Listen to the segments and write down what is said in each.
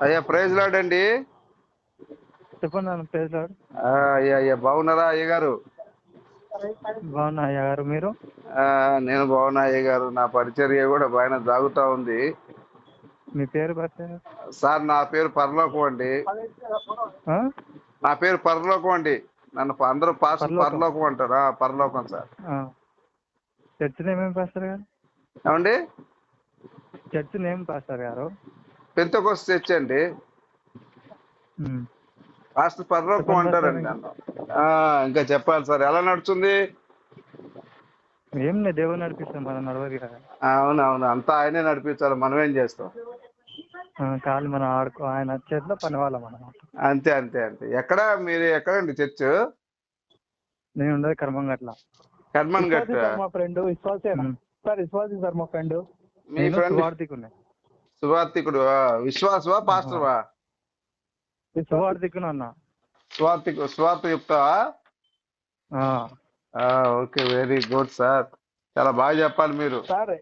అయ్యా praise lord అండి. చెప్పండి ప్రైజ్ లార్డ్ ఆ, అయ్యా అయ్యా బాగున్నారా అయ్య గారు బాగున్నా అయ్య గారు మీరు నేను బాగున్నా అయ్య గారు నా పరిచర్య కూడా బాగా సాగుతా ఉంది. మీ పేరు సార్ నా పేరు పరలోకం అండి? నా పేరు పరలోకం అండి. నన్ను అందరూ పాస్ పరలోకం. అంటారా. పరలోకం సార్. చర్చ్ నేమ్ ఏం పాస్టర్ గారు? ఏమండి? చర్చ్ నేమ్ పాస్టర్ గారు? పెంతకొస్త తెచ్చండి. ఉమ్. పాస్టర్ పరలోకం అంటారండి. నన్ను. ఇంకా చెప్పాలి సార్. ఎలా నడుస్తుంది ఏం లేదు దేవుడు నడిపిస్తాం మనం నడవదు కదా. అవును అవును అంతా ఆయనే నడిపించాలి మనం ఏం చేస్తాం కాళ్ళు మనం ఆడుకో ఆయన చేతిలో పని వాళ్ళం మనం అంతే అంతే అంతే. ఎక్కడ మీరు ఎక్కడండి చర్చ్? నేను ఉండేది కర్మంగట్ల. కర్మన్ గట్ మా ఫ్రెండ్. విశ్వాసేనా ఉమ్. సార్ విశ్వాసి సార్ మా ఫ్రెండ్. మీ ఫ్రెండ్? సువార్థికుడు విశ్వాసవా పాస్టర్వా? సువార్థికును అన్న. స్వార్థికు స్వార్థ చెప్తావా ఆ. Okay very good sir. చాలా బాగా చెప్పాలి మీరు. Sir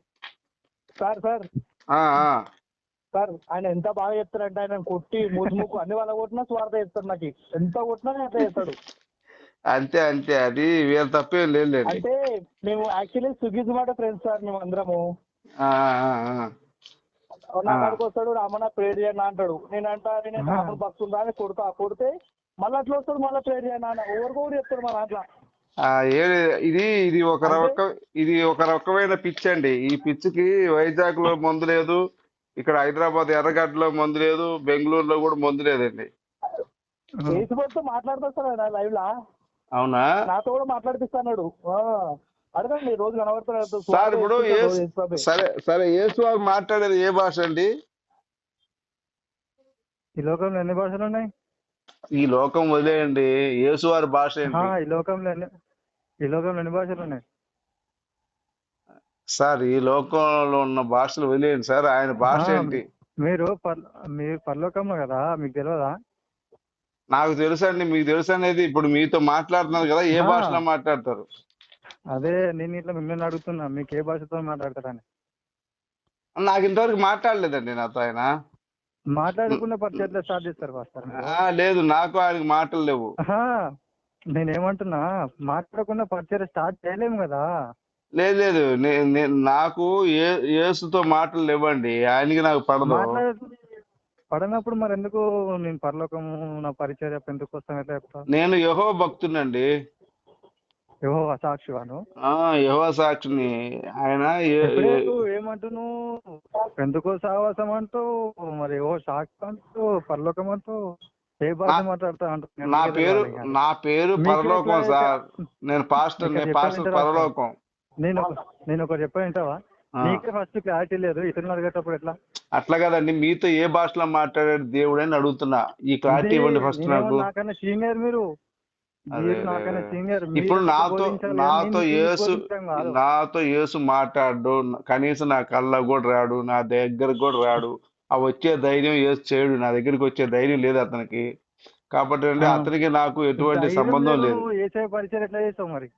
sir sir. సార్ ఆయన ఎంత బాగా చెప్తారంటే ఆయన కొట్టి మూసి ముక్కు అన్ని వాళ్ళ కొట్టినా స్వార్థ చేస్తాడు నాకు. ఎంత కొట్టినా అట్లా చేస్తాడు. అంతే అంతే. అది వీళ్ళ తప్పేం లేదు అంటే మేము actually Swiggy Zomato friends sir మేము అందరము నా. కాడికి వస్తాడు ప్రేయర్ చేయండి అంటాడు. నేను అంటా నేను. రాముడు భక్తుందా అని కొడతా కొడితే మళ్ళీ అట్లా వస్తాడు మళ్ళీ ప్రేయర్ చేయండి అన్న. ఎవరికో చెప్తాడు మా దాంట్లో. ఇది ఇది ఒక రక ఇది ఒక రకమైన పిచ్ అండి. ఈ పిచ్చికి వైజాగ్లో మందు లేదు ఇక్కడ హైదరాబాద్ ఎర్రగడ్డలో మందు లేదు బెంగళూరులో కూడా మందు లేదండి. వేసిపోతే మాట్లాడుతా సార్ ఆయన లైవ్ లా అవునా? నాతో కూడా మాట్లాడిపిస్తాడు అడగండి రోజు కనబడుతున్నాడు సార్ ఇప్పుడు. సరే సరే యేసు వారు మాట్లాడేది ఏ భాష అండి? ఈ లోకంలో ఎన్ని భాషలు ఉన్నాయి? ఈ లోకం వదిలేయండి యేసు వారి భాష ఏంటి? ఈ లోకంలో ఎన్ని ఈ లోకంలో ఎన్ని భాషలు ఉన్నాయి? సార్ ఈ లోకంలో ఉన్న భాషలు వదిలేయండి సార్ ఆయన భాష ఏంటి? మీరు మీరు పరలోకంలో కదా మీకు తెలియదా నాకు తెలుసు అండి మీకు తెలుసు అనేది ఇప్పుడు మీతో మాట్లాడుతున్నారు కదా ఏ. భాషలో మాట్లాడతారు? అదే నేను ఇట్లా మిమ్మల్ని అడుగుతున్నా మీకు ఏ భాషతో మాట్లాడతారని. నాకు ఇంతవరకు మాట్లాడలేదండి నాతో ఆయన. మాట్లాడకుండా పరిచయాలు స్టార్ట్ చేస్తారు పాస్టర్. ఆ, లేదు నాకు ఆయనకి మాటలు లేవు. నేనేమంటున్నా మాట్లాడకుండా పరిచయం స్టార్ట్ చేయలేము కదా. లేదు లేదు నాకు ఏ యేసుతో మాటలు లేవండి ఆయనకి నాకు పడదు. పడనప్పుడు మరి ఎందుకు నేను పరలోకము నా పరిచయం ఎందుకు వస్తాను ఎట్లా చెప్తా నేను యహో భక్తునండి ఏవో సాక్షివాను ఆ యహో సాక్షిని ఆయన ఏ- ఎప్పుడే ఏ- నువ్వు ఏమంటున్నావు ఎందుకో సావాసం అంటూ మరి ఏవో సాక్షి అంటూ పరలోకం అంటూ ఏ భాష మాట్లాడతా అంటూ నా పేరు? నా పేరు పరలోకం సార్. నేను పాస్టర్ నేను పాస్టర్? పరలోకం. నేను నేను ఒకటి చెప్పా వింటావా? ఆ. నీకే ఫస్ట్ క్లారిటీ లేదు. ఇతరులు అడిగేటప్పుడు ఎట్లా? అట్లా కదండి. మీతో ఏ భాషలో మాట్లాడాడు దేవుడు అని అడుగుతున్నా. ఈ క్లారిటీ ఇవ్వండి ఫస్ట్ నాకు. నాకన్నా సీనియర్ మీరు. ఇప్పుడు నాతో నాతో యేసు నాతో యేసు మాట్లాడు కనీసం నా కళ్ళ కూడా రాడు నా దగ్గర కూడా రాడు. ఆ వచ్చే ధైర్యం యేసు చేయడు నా దగ్గరికి వచ్చే ధైర్యం లేదు అతనికి. కాబట్టి ఆ. అతనికి నాకు ఎటువంటి సంబంధం లేదు పరిచయం మరి?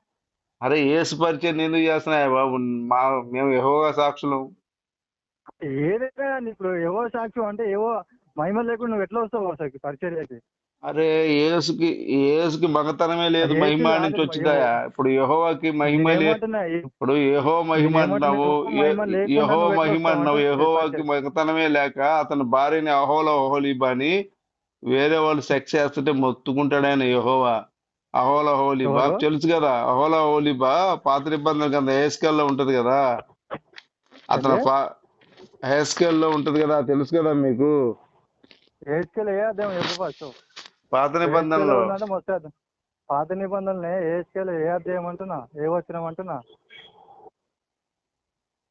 అరే యేసు పరిచయం ఎందుకు చేస్తున్నాయి బాబు? మా మేము యెహోవా సాక్షులు. ఏదైనా ఇప్పుడు ఏవో సాక్ష్యం అంటే ఏవో మహిమ లేకుండా నువ్వు ఎట్లా వస్తావు అసలు పరిచర్యకి అరే యేసుకి యేసుకి మగతనమే లేదు మహిమ కాదు, నుంచి వచ్చిందాయా ఇప్పుడు యెహోవాకి మహిమ లేదు. నేనేమంటున్నా, ఇప్పుడు యెహో మహిమ నేనేమంటున్నా, అన్నావు మహిమ లేకుండా యహో నువ్వు ఎట్లా మహిమ వస్తావు అన్నావు అంటే యహోవాకి చెప్పండి. మగతనమే లేక అతని భార్యని అహోల ఓహోలీబాని వేరే వాళ్ళు సెక్స్ చేస్తుంటే మొత్తుకుంటాడైన యహోవా. అహోల హోలీబా ఎవరు? తెలుసు కదా అహోల హోలీబా పాత నిబంధన కింద హేస్కెల్లో ఉంటది కదా. అతను ఏంటి? పా ఉంటది కదా తెలుసు కదా మీకు. చెప్పు ఫస్ట్? పాత నిబంధనలో. పాత నిబంధనలే ఏసుకెళ్ళి ఏ అధ్యాయం అంటున్నా ఏ వచ్చినాం అంటున్నా.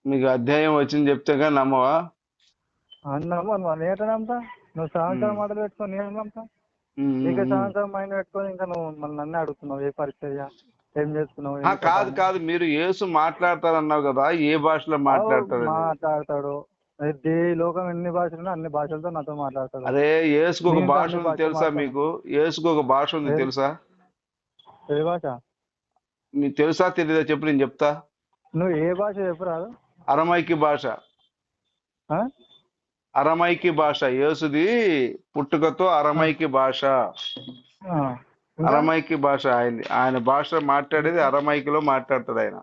మీకు అధ్యాయం వచ్చింది చెప్తే కానీ నమ్మవా? అన్నాము నువ్వు నేట నమ్ముతా. నువ్వు ఉమ్. మాటలు పెట్టుకొని నేను నమ్ముతా. ఇంకా. సంవత్సరం మైండ్ పెట్టుకొని ఇంకా నువ్వు మళ్ళీ నన్నే అడుగుతున్నావు ఏ పరిచర్య ఏం ఏం కాదు. కాదు. మీరు యేసు మాట్లాడతారన్నావు కదా ఏ భాషలో మాట్లాడతారు మాట్లాడతాడు. లోకం ఎన్ని భాషలు అన్ని భాషలతో నాతో మాట్లాడతాడు. అరే యేసుకు ఒక భాష ఉంది తెలుసా. మీకు? యేసుకు ఒక భాష ఉంది తెలుసా? ఏ భాష? నీకు తెలుసా తెలీదా? చెప్పు నేను చెప్తా. నువ్వు ఏ భాష చెప్పురాదు? అరమైకి భాష. ఆ? అరమైకి భాష. యేసుది పుట్టుకతో అరమైకి భాష. ఆ. ఇంకా? అరమైకి భాష. ఆయన ఆయన భాష మాట్లాడేది అరమైకిలో మాట్లాడతాడు ఆయన.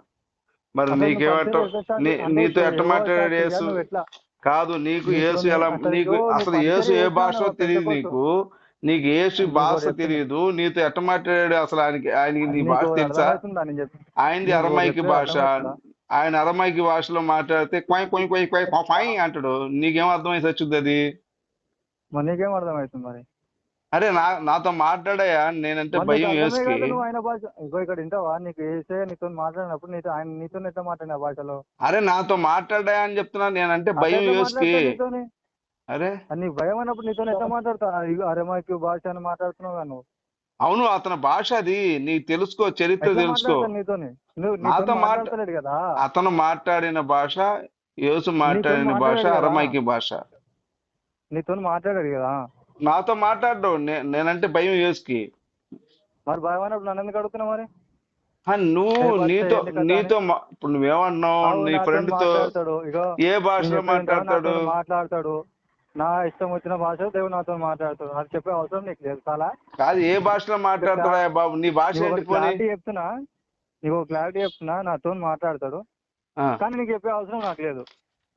మరి అసలు నువ్వు నీకేమంటావు? పరిచయం నీ నీతో ఎవరు మాట్లాడాడు యేసు? నువ్వు ఎట్లా? కాదు నీకు యేసు ఎలా నీకు అసలు యేసు ఏ భాషో తెలియదు నీకు. నీకు యేసు నీకు భాష. తెలియదు నీతో ఎట్ట మాట్లాడాడు అసలు ఆయనకి ఆయనకి నీ భాష తెలుసా? ఆయనది అరమైకి భాష? ఆయన అరమైకి భాషలో మాట్లాడితే కొయ్ కొయ్ కొయ్ కొయ్ కొయ్ అంటాడు. నీకేం అర్థమై సచ్చుద్ది? అది నీకేం అర్థమవుతుంది మరి? అరే నా నాతో మాట్లాడాయా నేనంటే భయం యేసుకి. నువ్వు ఆయన భాష ఇగో ఇక్కడ వింటావా? నీకు ఏసే నీతో మాట్లాడినప్పుడు నీతో ఆయన నీతో ఎట్లా మాట్లాడిన భాషలో? అరే నాతో మాట్లాడాయా అని చెప్తున్నా. నేనంటే భయం యేసుకి. నీతోని. అరే. నీకు భయం అన్నప్పుడు నీతో ఎట్లా మాట్లాడతా అరే మాకు భాష అని మాట్లాడుతున్నావు నువ్వు. అవును అతని భాష అది. నీకు తెలుసుకో చరిత్ర తెలుసుకో. నాతో నీతో మాట్లా- మాట్లాడతలేడు కదా? అతను మాట్లాడిన భాష యేసు మాట్లాడిన భాష. అరమైకి భాష. నీతో మాట్లాడాడు కదా? నాతో మాట్లాడడు నే- నేనంటే భయం యేసుకి. మరి భయం అన్నప్పుడు నన్ను ఎందుకు అడుగుతున్నావు మరి? నువ్వు నీతో? నీతో ఇప్పుడు నువ్వేమన్నావు? నీ ఫ్రెండ్తో ఏ భాషలో మాట్లాడతాడు? మాట్లాడతాడు. నా ఇష్టం వచ్చిన భాష దేవుడు నాతో మాట్లాడతాడు. అది చెప్పే అవసరం నీకు లేదు చాలా? కాదు ఏ భాషలో మాట్లాడతాడా బాబు? నీ భాష క్లారిటీ చెప్తున్నా. నీకు క్లారిటీ చెప్తున్నా. నాతో మాట్లాడతాడు. కానీ నీకు చెప్పే అవసరం నాకు లేదు.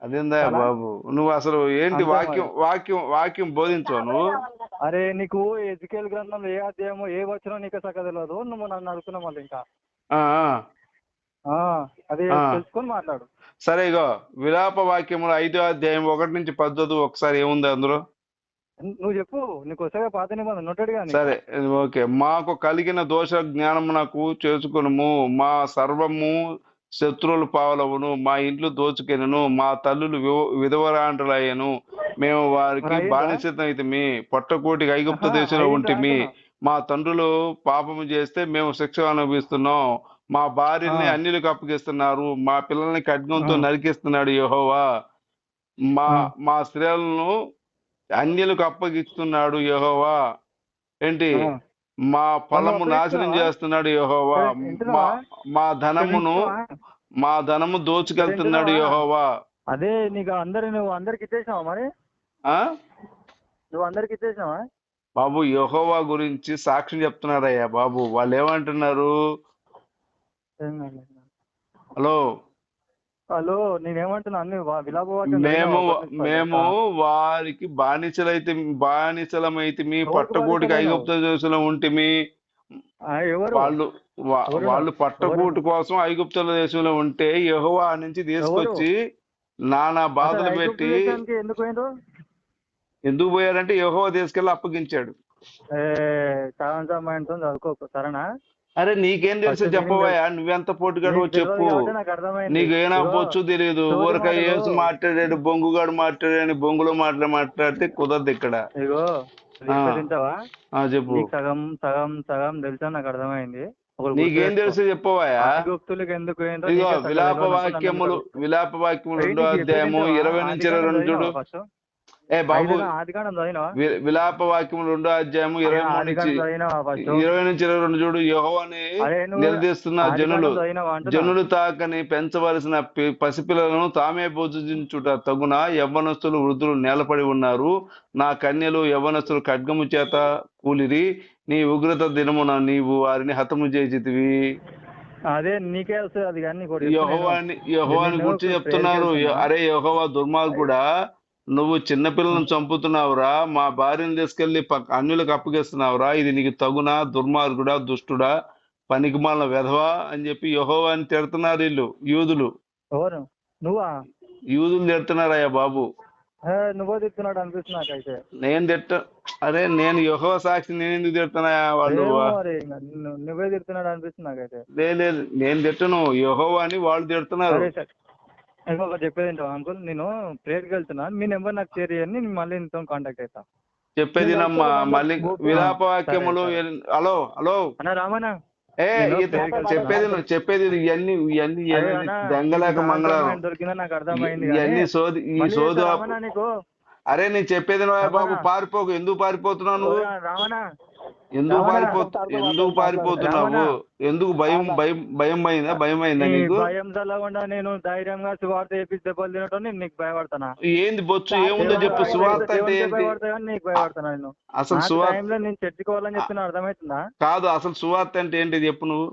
అదేందా? బాబు? నువ్వు అసలు ఏంటి వాక్యం వాక్యం వాక్యం బోధించవు నువ్వు అరే నీకు ఎజుకేల్ గ్రంథంలో ఏ అధ్యాయమో ఏ వచ్చినో నీకు సక్క తెలియదు నువ్వు నన్ను అడుగుతున్నావు మళ్ళీ ఇంకా. అది. తెలుసుకొని మాట్లాడు. సరే ఇగో విలాప వాక్యములు ఐదో అధ్యాయం ఒకటి నుంచి పద్ధతి ఒకసారి ఏముంది అందులో? నువ్వు చెప్పు నీకు వస్తే పాత నిబంధన కానీ సరే ఓకే. మాకు కలిగిన దోష జ్ఞానమునకు చేసుకునుము మా సర్వము శత్రువులు పావులవును మా ఇండ్లు దోచుకెనను మా తల్లులు విధవరాండ్రులయ్యను మేము వారికి అయిందా? బానిసమైతిమి పొట్టకోటికి ఐగుప్త దేశంలో ఉంటిమి. మా తండ్రులు పాపము చేస్తే మేము శిక్ష అనుభవిస్తున్నాం మా భార్యని ఆ. అన్యులకు అప్పగిస్తున్నారు మా పిల్లల్ని ఖడ్గంతో. నరికిస్తున్నాడు యెహోవా మా. మా స్త్రీలను అన్యులకు అప్పగిస్తున్నాడు యెహోవా ఏంటి. మా పొలము నాశనం? చేస్తున్నాడు యెహోవా. మా ధనమును? మా ధనము దోచుకెళ్తున్నాడు? యెహోవా. అదే నీకు అందరి నువ్వు అందరికి ఇచ్చేసినావా మరి? ఆ? నువ్వు అందరికి ఇచ్చేసినావా? బాబు యెహోవా గురించి సాక్ష్యం చెప్తున్నారయ్యా బాబు. వాళ్ళు ఏమంటున్నారు. హలో? హలో నేనేమంటున్నా? అన్ని మేము మేము వారికి బానిసలైతే బానిసలమైతే మీ పట్టకోటికి? ఐగుప్త దేశంలో ఉంటిమి వాళ్ళు? వాళ్ళు పట్టకూటు కోసం ఐగుప్తుల దేశంలో ఉంటే యెహోవా నుంచి తీసుకొచ్చి నానా బాధలు ఐగుప్తు పెట్టి ఎందుకు పోయారంటే యెహోవా తీసుకెళ్ళి అప్పగించాడు. చదువుకోకు సరేనా? అరే నీకేం తెలుసు చెప్పవయ్యా? నువ్వెంత పోటుగాడు చెప్పు. నాకు అర్థమైంది. నీకు ఏనా ఇదిగో, పొచ్చు తెలియదు ఊరక. ఏసు మాట్లాడాడు బొంగుగాడు మాట్లాడాడు బొంగులో మాట్లా మాట్లాడితే కుదరదు ఇక్కడ. చెప్పు. సగం సగం సగం తెలుసా? నాకు అర్థమైంది. నీకేం. తెలుసు చెప్పవయ్యా? ఎందుకు విలాప వాక్యములు విలాప వాక్యములు రెండో అధ్యాయము ఇరవై? నుంచి ఇరవై రెండు చూడు. ఏ బాబు విలాప వాక్యములు రెండో అధ్యాయము ఇరవై మూడు నుంచి? ఇరవై నుంచి ఇరవై రెండు చూడు నువ్వు నిలదీస్తున్న జనులు? జనులు తాకని పెంచవలసిన పసిపిల్లలను తామే భోజించుట తగున యవ్వనస్తులు వృద్ధులు నేలపడి ఉన్నారు నా కన్యలు యవ్వనస్తులు ఖడ్గము చేత కూలిరి నీ ఉగ్రత దినమున నీవు వారిని హతము చేసితివి అదే నీకే వస్తుంది అది కానీ. యహోవాని యహోవాని గురించి చెప్తున్నారు. అరే యహోవా దుర్మార్గుడా నువ్వు చిన్నపిల్లలను చంపుతున్నావురా మా భార్యను తీసుకెళ్ళి అన్యులకు అప్పగిస్తున్నావురా ఇది నీకు తగునా దుర్మార్గుడా దుష్టుడా పనికిమాల వెధవా అని చెప్పి యహోవాని తిడుతున్నారు వీళ్ళు యూదులు. నువ్వా? యూదులు తిడుతున్నారయ్యా బాబు. నువ్వే తిడుతున్నాడు అనిపిస్తుంది నాకైతే. నేను తిట్ట అరే నేను యహోవ సాక్షి నేను ఎందుకు తిడుతున్నాయా వాళ్ళు? నువ్వే తిడుతున్నాడు అనిపిస్తుంది నాకైతే. లే- లేదు నేను తిట్టను యహోవాని వాళ్ళు తిడుతున్నారు. ఇంకొకటి చెప్పేది ఏంటో అంకుల్ నేను ప్రేయర్కి వెళ్తున్నా మీ నెంబర్ నాకు షేర్ చేయండి నేను మళ్ళీ నీతో కాంటాక్ట్ అవుతా చెప్పేది నమ్మా మళ్ళీ విలాప వాక్యములు హలో హలో. అన్న రామన్నా. ఏ. చెప్పేది నువ్వు చెప్పేది ఇవన్నీ ఇవన్నీ దెంగలేక అర్థమైంది, దొరికిందా నాకు అర్థమైంది ఇవన్నీ సోది ఈ సోదు అరే నేను చెప్పేది బాబు. పారిపోకు ఎందుకు పారిపోతున్నావు నువ్వు? రామన్నా. ఎందుకు రావణ, పారిపో ఒకసారి ఎందుకు పారిపోతున్నావు. ఎందుకు భయం. భయం భయం అయిందా? భయం అయిందా నీకు? భయం తెలవకుండా నేను ధైర్యంగా సువార్త చేపించి దెబ్బలు తినటం నేను నీకు భయపడతానా? ఏంది బొచ్చు? ఏముందో చెప్పు సువార్త అంటే నీకు భయపడతాను నేను? అసలు సువార్త నేను చర్చికోవాలని చెప్తున్నా అర్థమవుతుందా? కాదు అసలు సువార్త అంటే ఏంటి చెప్పు నువ్వు?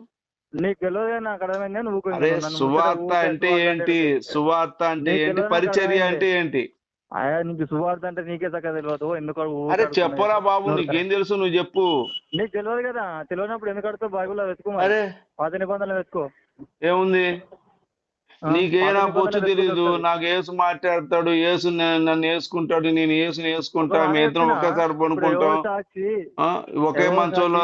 నీకు తెలియదు నాకు అర్థమైంది నువ్వు సువార్త అంటే ఏంటి? సువార్త అంటే ఏంటి? పరిచర్య అంటే ఏంటి? అయ్యా నీకు సువార్త అంటే నీకే చక్కగా తెలియదు ఎందుకు అరే? చెప్పరా బాబు నీకేం తెలుసు నువ్వు చెప్పు. నీకు తెలియదు కదా. తెలియనప్పుడు ఎందుకు అడుగుతావు బైబిల్లో వెతుకో. అరే. పాత నిబంధనలు వెతుకో. ఏముంది? ఆ, నీకే పాత నా నిబంధనలు బొచ్చు వెతుకో తెలీదు. నాకు ఏసు మాట్లాడతాడు ఏసు నన్ను వేసుకుంటాడు నేను ఏసుని వేసుకుంటా మీ ఇద్దరం ఒకేసారి పడుకుంటాం. ఒకే మంచంలో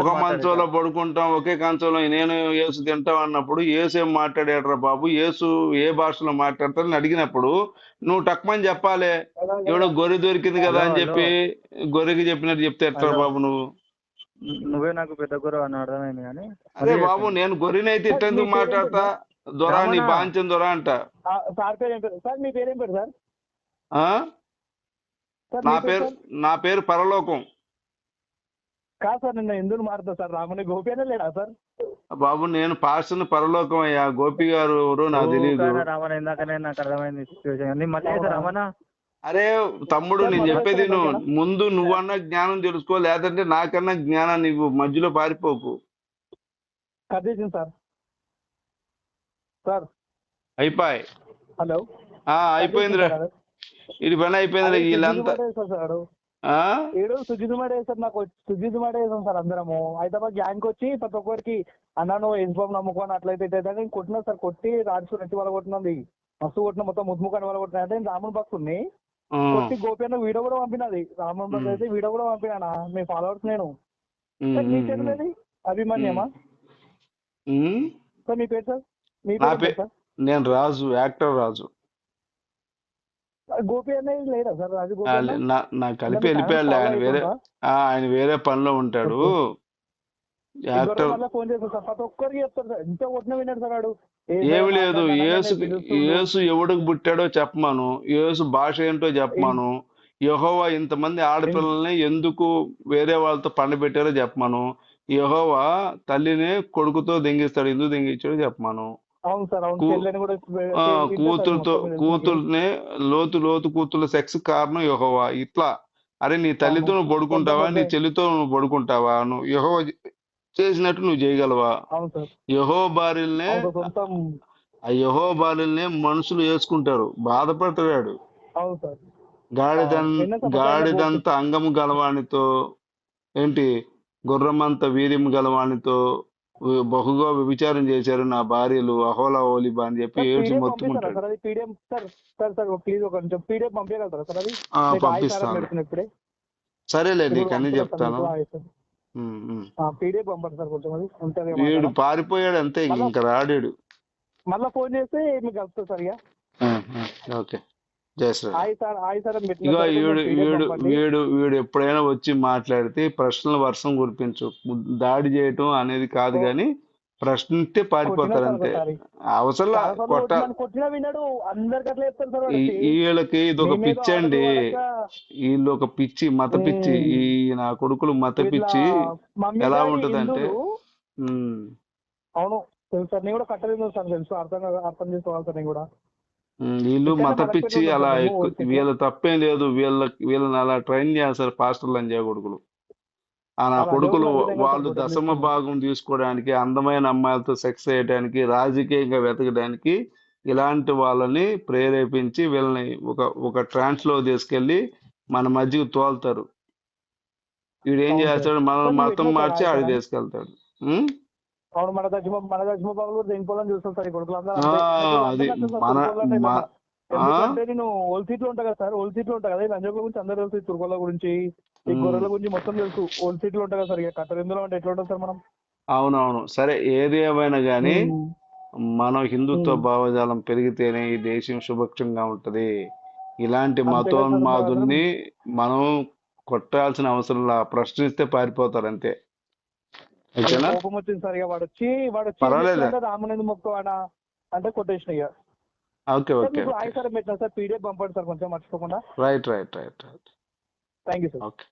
ఒక? మంచంలో పడుకుంటాం ఒకే కంచంలో నేను ఏసు తింటాం అన్నప్పుడు ఏసు ఏం మాట్లాడాడరా బాబు? ఏసు ఏ భాషలో మాట్లాడతాడని అడిగినప్పుడు నువ్వు టక్మని చెప్పాలి. ఎవడో గొర్రె దొరికింది కదా అని చెప్పి గొర్రెకి చెప్పినట్టు చెప్తే ఎట్లా. బాబు నువ్వు? నువ్వే నాకు పెద్ద గురువు అని అర్థమైంది కానీ అదే బాబు నేను గొర్రెనైతే ఇట్లా ఎందుకు మాట్లాడతా? దొరా నీ. బాంచం దొరా అంట. సార్ పేరు ఏం పేరు? సార్ మీ పేరు ఏం పేరు సార్? ఆ? సార్ నా పేరు? నా పేరు పరలోకం. కాదు సార్ నిన్న ఎందుకు మారుతా సార్ రాముని గోపి అనే లేడా సార్? బాబు నేను పాస్టర్ని పరలోకం అయ్యా. గోపి గారు ఎవరో నాకు తెలియదు రమణ ఇందాకనే నాకు అర్థమైంది సిచ్యువేషన్ నీ మళ్ళీ రమణ? అరే తమ్ముడు నేను చెప్పేది నువ్వు ముందు నువ్వన్నా జ్ఞానం తెలుసుకో లేదంటే నాకన్నా జ్ఞానం నీవు మధ్యలో పారిపోకు. సార్. సార్. అయిపోయి. హలో. ఆ అయిపోయిందిరా. ఇది పని అయిపోయిందిరా వీళ్ళంతా? ఏడు సుజిత్ మాట వేసారు నాకు సుజిత్ మాట వేసాం సార్ అందరము? హైదరాబాద్ గ్యాంగ్ వచ్చి ప్రతి ఒక్కరికి అన్న నువ్వు ఎస్బాబు నమ్ముకోని అట్లయితే ఇట్లయితే అని కొట్టినా సార్ కొట్టి రాజు రెట్టి వాళ్ళ కొట్టినది మస్తు కొట్టిన మొత్తం ముద్దుముఖాన్ని వాళ్ళ కొట్టిన. అంటే నేను రాముని ఆ. కొట్టి గోపి అన్న వీడియో కూడా పంపినది. రాముని భక్తుడు అయితే వీడియో కూడా పంపినా మీ ఫాలోవర్స్ నేను. మీ పేరు అభిమన్యమా. సార్ మీ పేరు సార్? నా పేరు నేను రాజు యాక్టర్ రాజు. గోపి అనేది లేదా సార్? రాజు గోపి ఆ, అన్న? లే- నా నా కలిపి వెళ్ళిపోయాడు ఆయన వేరే ఆయన వేరే పనిలో ఉంటాడు. Actor phone sir. ప్రతి ఒక్కరికి చెప్తారు సార్. కొట్టిన విన్నాడు సార్ వాడు. ఏమి లేదు. యేసు యేసు ఎవడికి పుట్టాడో చెప్పమను. యేసు భాష ఏంటో చెప్పమను. యెహోవా ఇంతమంది ఆడపిల్లల్ని ఎందుకు వేరే వాళ్ళతో పండబెట్టారో చెప్పమను. యెహోవా తల్లిని కొడుకుతో దెంగిస్తాడు ఎందుకు దెంగించాడో చెప్పమను. అవును సార్ అవును. కూ- చెల్లెని కూడా ఆ, కూతురుతో కూతుర్ని లోతు లోతు కూతుర్ల సెక్స్ కారణం యెహోవా. ఇట్లా. అరే నీ తల్లితో నువ్వు పడుకుంటావా? నీ చెల్లితో నువ్వు పడుకుంటావా? నువ్వు యెహోవా చేసినట్టు నువ్వు చేయగలవా? యహో బారిల్నే ఆ యహో బారిల్నే మనుషులు వేసుకుంటారు బాధపడతాడు. అవును సార్. గాడిదం ఆ, నిన్న సమాచారం గాడిదంత అంగము గలవానితో ఏంటి? గుర్రమంత వీర్యం గలవానితో బహుగా వ్యభిచారం చేశారు నా భార్యలు అహోలా ఓలిబా అని చెప్పి ఏడ్చి మొత్తుకుంటాడు సార్ పంపిస్తాను. పెడుతున్నా ఇప్పుడే. సరేలే ఇప్పుడు నీకు అన్ని పంపుతారా సార్ చెప్తాను వీడు పారిపోయాడు అంతే ఇంకా రాడాడు. మళ్ళీ ఫోన్ చేస్తే మీకు కలుస్తుంది సార్ ఇక. ఉమ్, ఉమ్. ఓకే. ఇగో వీడు వీడు పంపండి. వీడు వీడు ఎప్పుడైనా వచ్చి మాట్లాడితే ప్రశ్నల వర్షం కురిపించు దాడి చేయటం అనేది కాదు. కానీ ప్రశ్నిస్తే కొట్టినా పారిపోతారు అంతే ఒకసారి. అవసరంలా చాలా సార్లు కొట్ట కొట్టినా- కొట్టినా విన్నాడు అందరికి అట్లా చెప్తారు సార్ వాడు ఈ- వచ్చి. వీళ్ళకి ఇది ఒక పిచ్చి అండి వీళ్ళు ఒక పిచ్చి మత పిచ్చి. ఈ నా కొడుకులు మత పిచ్చి ఎలా ఉంటదంటే- అవును తెలుసు సార్ నేను కూడా కట్టలేదు సార్ తెలుసు అర్థం అర్థం చేసుకోవాలి సార్ నేను కూడా ఉమ్, వీళ్ళు ఇక్కడ మత పిచ్చి అలా ఓకే. వీళ్ళ తప్పేం లేదు వీళ్ళ వీళ్ళని అలా ట్రైన్ చేస్తారు పాస్టర్లు అని కొడుకులు ఆ నా అలా కొడుకులు విధంగా వాళ్ళు దశమ. భాగం తీసుకోవడానికి అందమైన అమ్మాయిలతో సెక్స్ చేయడానికి రాజకీయంగా వెతకడానికి ఇలాంటి వాళ్ళని ప్రేరేపించి వీళ్ళని ఒక ఒక ట్రాన్స్లో తీసుకెళ్ళి మన మధ్యకు తోలుతారు వీడు ఏం అవును సార్. చేస్తాడు మన మతం మార్చి సార్ ఆడి ఆడతారా? తీసుకెళ్తాడు? అవును మన దశమ మన దశమ బాబులు సార్. ఈ అంటే నేను ఓల్డ్ సీట్లో ఉంటా కదా సార్ ఓల్డ్ సీట్లో ఉంటా కదా. ఈ గురించి అందరూ తెలుసు గురించి ఈ. గొర్రెల గురించి మొత్తం తెలుసు. ఓల్డ్ సీట్లో ఉంటా కదా సార్. ఇక అంటే ఎట్లా ఉంటుంది సార్ మనం? అవునవును. సరే ఏది ఏమైనా కానీ. మనం హిందుత్వ. భావజాలం పెరిగితేనే ఈ దేశం సుభిక్షంగా ఉంటది. ఇలాంటి మతోన్మాదుల్ని మనం కొట్టాల్సిన అవసరం లా ప్రశ్నిస్తే పారిపోతారు అంతే. కోపం వచ్చింది సార్ ఇక వాడు వచ్చి వాడు వచ్చి రామునేందు మొక్కువాడా అంటే కొట్టేసిన ఇక. ఓకే ఓకే మీకు ఓకే. ఆయి సార్ పెట్టిన సార్ పీడిఎఫ్ పంపండి సార్ కొంచెం మర్చిపోకుండా. Right right right right. Thank you sir. Okay.